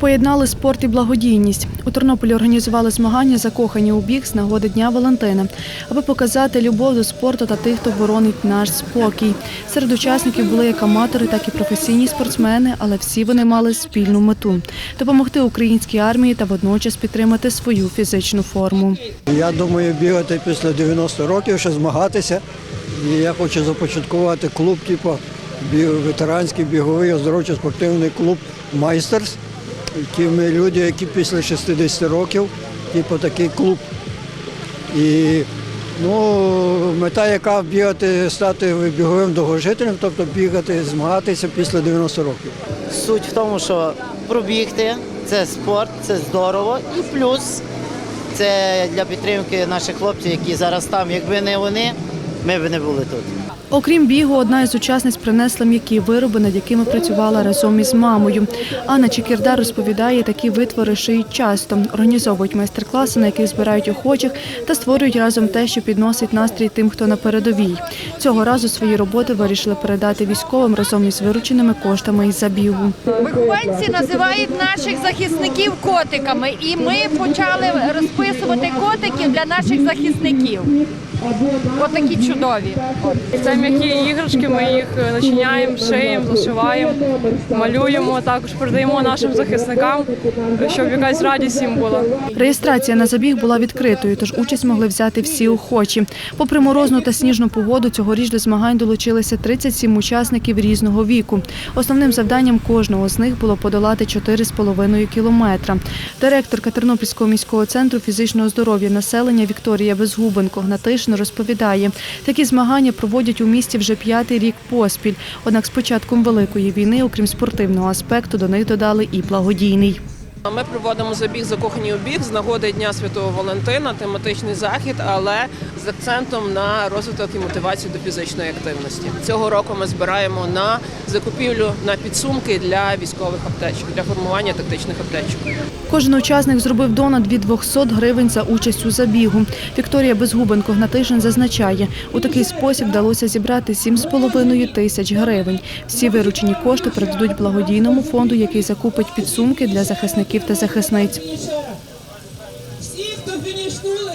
Поєднали спорт і благодійність. У Тернополі організували змагання закохані у біг з нагоди Дня Валентина, аби показати любов до спорту та тих, хто боронить наш спокій. Серед учасників були як аматори, так і професійні спортсмени, але всі вони мали спільну мету допомогти українській армії та водночас підтримати свою фізичну форму. Я думаю, бігати після 90 років, ще змагатися. І я хочу започаткувати клуб, типу ветеранський біговий оздоровчо спортивний клуб Майстерс. Ті ми люди, які після 60 років, типу такий клуб. І ну, мета, яка бігати, стати біговим довгожителем, тобто бігати, змагатися після 90 років. Суть в тому, що пробігти це спорт, це здорово, і плюс це для підтримки наших хлопців, які зараз там. Якби не вони, ми б не були тут. Окрім бігу, одна із учасниць принесла м'які вироби, над якими працювала разом із мамою. Анна Чекірда розповідає, такі витвори шиють часто, організовують майстер-класи, на яких збирають охочих та створюють разом те, що підносить настрій тим, хто на передовій. Цього разу свої роботи вирішили передати військовим разом із вирученими коштами із забігу. Вихованці називають наших захисників котиками, і ми почали розписувати котиків для наших захисників. Отакі чудові. Це м'які іграшки, ми їх начиняємо, шиємо, зашиваємо, малюємо, також передаємо нашим захисникам, щоб якась радість їм була. Реєстрація на забіг була відкритою, тож участь могли взяти всі охочі. Попри морозну та сніжну погоду, цьогоріч до змагань долучилися 37 учасників різного віку. Основним завданням кожного з них було подолати 4,5 кілометра. Директорка Тернопільського міського центру фізичного здоров'я населення Вікторія Безгубенко Гнатишин розповідає, такі змагання проводять у місті вже п'ятий рік поспіль. Однак з початком великої війни, окрім спортивного аспекту, до них додали і благодійний. Ми проводимо забіг закохані у біг з нагоди Дня Святого Валентина, тематичний захід, але з акцентом на розвиток і мотивацію до фізичної активності. Цього року ми збираємо на закупівлю на підсумки для військових аптечок, для формування тактичних аптечок. Кожен учасник зробив донат від 200 гривень за участь у забігу. Вікторія Безгубенко Гнатишин зазначає, у такий спосіб вдалося зібрати 7,5 тисяч гривень. Всі виручені кошти передадуть благодійному фонду, який закупить підсумки для захисників та захисниць.